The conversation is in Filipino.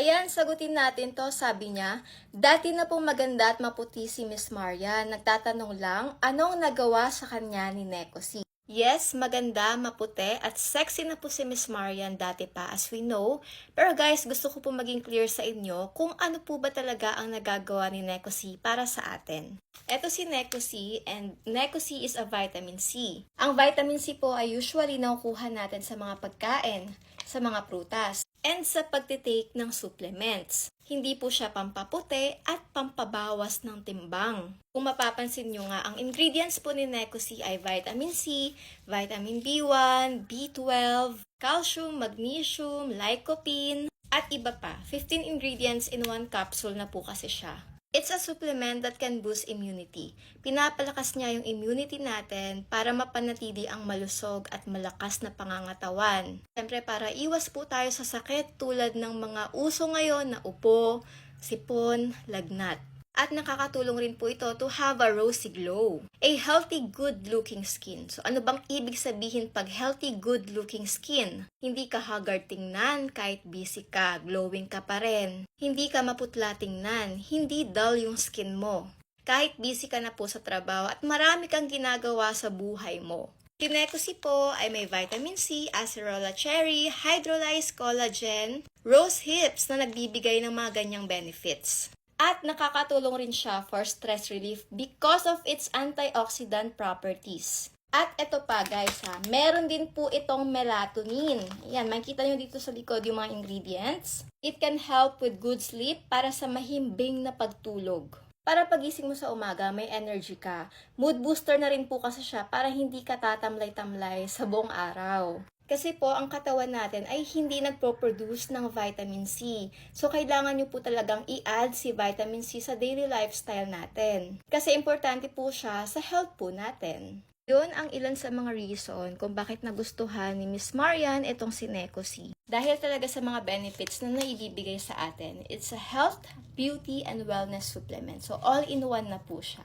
Ayan, sagutin natin to. Sabi niya, dati na pong maganda at maputi si Miss Marian. Nagtatanong lang, anong nagawa sa kanya ni Neko C? Yes, maganda, maputi, at sexy na po si Miss Marian dati pa as we know. Pero guys, gusto ko po maging clear sa inyo kung ano po ba talaga ang nagagawa ni Neko C para sa atin. Ito si Neko C and Neko C is a vitamin C. Ang vitamin C po ay usually nakukuha natin sa mga pagkain, sa mga prutas, and sa pagtitake ng supplements. Hindi po siya pampaputi at pampabawas ng timbang. Kung mapapansin nyo nga, ang ingredients po ni Neko C ay vitamin C, vitamin B1, B12, calcium, magnesium, lycopene, at iba pa. 15 ingredients in one capsule na po kasi siya. It's a supplement that can boost immunity. Pinapalakas niya yung immunity natin para mapanatili ang malusog at malakas na pangangatawan. Siyempre para iwas po tayo sa sakit tulad ng mga uso ngayon na upo, sipon, lagnat. At nakakatulong rin po ito to have a rosy glow. A healthy, good-looking skin. So ano bang ibig sabihin pag healthy, good-looking skin? Hindi ka haggard tingnan kahit busy ka, glowing ka pa rin. Hindi ka maputla tingnan, hindi dull yung skin mo. Kahit busy ka na po sa trabaho at marami kang ginagawa sa buhay mo. Kinecosi po ay may vitamin C, acerola cherry, hydrolyzed collagen, rose hips na nagbibigay ng mga ganyang benefits. At nakakatulong rin siya for stress relief because of its antioxidant properties. At ito pa guys ha, meron din po itong melatonin. Yan, makikita nyo dito sa likod yung mga ingredients. It can help with good sleep para sa mahimbing na pagtulog. Para pagising mo sa umaga, may energy ka. Mood booster na rin po kasi siya para hindi ka tatamlay-tamlay sa buong araw. Kasi po, ang katawan natin ay hindi nagpo-produce ng vitamin C. So, kailangan nyo po talagang i-add si vitamin C sa daily lifestyle natin. Kasi importante po siya sa health po natin. Yun ang ilan sa mga reason kung bakit nagustuhan ni Miss Marian itong Sineco C. Dahil talaga sa mga benefits na naibibigay sa atin, it's a health, beauty, and wellness supplement. So, all-in-one na po siya.